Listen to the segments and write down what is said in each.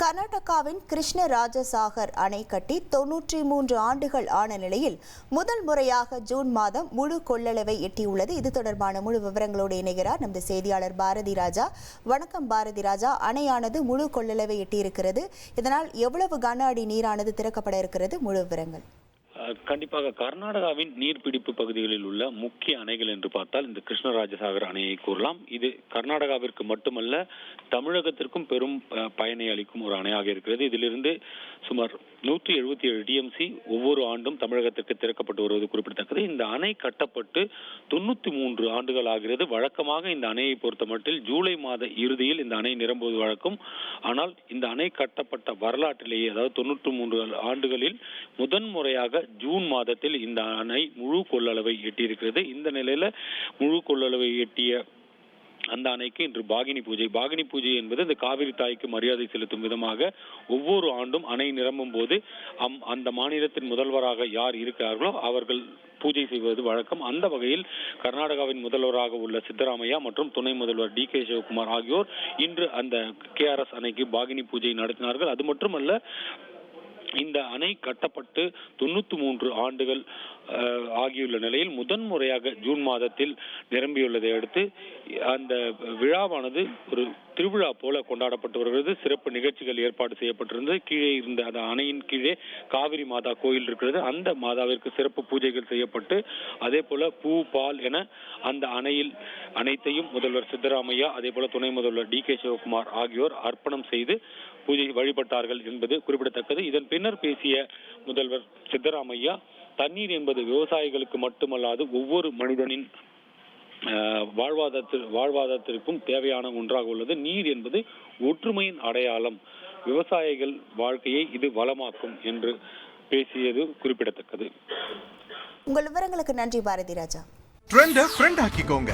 கர்நாடகாவின் கிருஷ்ணராஜசாகர் அணை கட்டி தொன்னூற்றி மூன்று ஆண்டுகள் ஆன நிலையில் முதல் முறையாக ஜூன் மாதம் முழு கொள்ளளவை எட்டியுள்ளது. இது தொடர்பான முழு விவரங்களோடு இணைகிறார் நமது செய்தியாளர் பாரதி ராஜா. வணக்கம் பாரதி ராஜா. அணையானது முழு கொள்ளளவை எட்டியிருக்கிறது. இதனால் எவ்வளவு கன அடி நீரானது திறக்கப்பட இருக்கிறது? முழு விவரங்கள். கண்டிப்பாக கர்நாடகாவின் நீர்பிடிப்பு பகுதிகளில் உள்ள முக்கிய அணைகள் என்று பார்த்தால் இந்த கிருஷ்ணராஜசாகர் அணையை கூறலாம். இது கர்நாடகாவிற்கு மட்டுமல்ல தமிழகத்திற்கும் பெரும் பயனை அளிக்கும் ஒரு அணையாக இருக்கிறது. இதிலிருந்து சுமார் நூற்றி எழுபத்தி ஏழு டிஎம்சி ஒவ்வொரு ஆண்டும் தமிழகத்திற்கு திறக்கப்பட்டு வருவது குறிப்பிடத்தக்கது. இந்த அணை கட்டப்பட்டு தொண்ணூற்றி மூன்று ஆண்டுகள் ஆகிறது. வழக்கமாக இந்த அணையை பொறுத்தமட்டில் ஜூலை மாத இறுதியில் இந்த அணை நிரம்புவது வழக்கம். ஆனால் இந்த அணை கட்டப்பட்ட வரலாற்றிலேயே அதாவது தொண்ணூற்று மூன்று ஆண்டுகளில் முதன் முறையாக ஜூன் மாதத்தில் இந்த அணை முழு கொள்ளளவை எட்டியிருக்கிறது. இந்த நிலையில் முழு கொள்ளளவை எட்டிய அந்த அணைக்கு இன்று பாகினி பூஜை. பாகினி பூஜை என்பது இந்த காவிரி தாய்க்கு மரியாதை செலுத்தும் விதமாக ஒவ்வொரு ஆண்டும் அணை நிரம்பும் போது அம் அந்த மாநிலத்தின் முதல்வராக யார் இருக்கிறார்களோ அவர்கள் பூஜை செய்வது வழக்கம். அந்த வகையில் கர்நாடகாவின் முதல்வராக உள்ள சித்தராமையா மற்றும் துணை முதல்வர் டி கே சிவகுமார் ஆகியோர் இன்று அந்த கேஆர்எஸ் அணைக்கு பாகினி பூஜை நடத்தினார்கள். அது மட்டுமல்ல இந்த அணை கட்டப்பட்டு தொண்ணூத்தி மூன்று ஆண்டுகள் ஆகியுள்ள நிலையில் முதன் முறையாக ஜூன் மாதத்தில் நிரம்பியுள்ளதை அடுத்து அந்த விழாவானது ஒரு திருவிழா போல கொண்டாடப்பட்டு வருகிறது. சிறப்பு நிகழ்ச்சிகள் ஏற்பாடு செய்யப்பட்டிருந்தது. கீழே இருந்த அந்த அணையின் கீழே காவிரி மாதா கோயில் இருக்கிறது. அந்த மாதாவிற்கு சிறப்பு பூஜைகள் செய்யப்பட்டு அதே போல பூ பால் என அந்த அணையில் அனைத்தையும் முதல்வர் சித்தராமையா அதே போல துணை முதல்வர் டி கே சிவகுமார் ஆகியோர் அர்ப்பணம் செய்து பூஜை வழிபட்டார்கள் என்பது குறிப்பிடத்தக்கது. இதன் பின்னர் பேசிய முதல்வர் சித்தராமையா தண்ணீர் என்பது விவசாயிகளுக்கு மட்டுமல்லாது ஒவ்வொரு மனிதனின் வாழ்வாதாரத்தில் வாழ்வாதாரத்திற்கும் தேவையான ஒன்றாக உள்ளது. நீர் என்பது ஒற்றுமையின் அடையாளம். விவசாயிகள் வாழ்க்கையை இது வளமாக்கும் என்று பேசியது குறிப்பிடத்தக்கது. உங்கள் விவரங்களுக்கு நன்றி பாரதி ராஜா. ட்ரெண்ட ஃப்ரெண்ட் ஆக்கிக்கோங்க.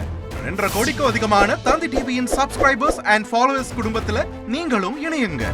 ரெண்டரை கோடிக்கும் அதிகமான தந்தி டிவியின் சப்ஸ்கிரைபர்ஸ் அண்ட் ஃபாலோவர்ஸ் குடும்பத்துல நீங்களும் இணையுங்க.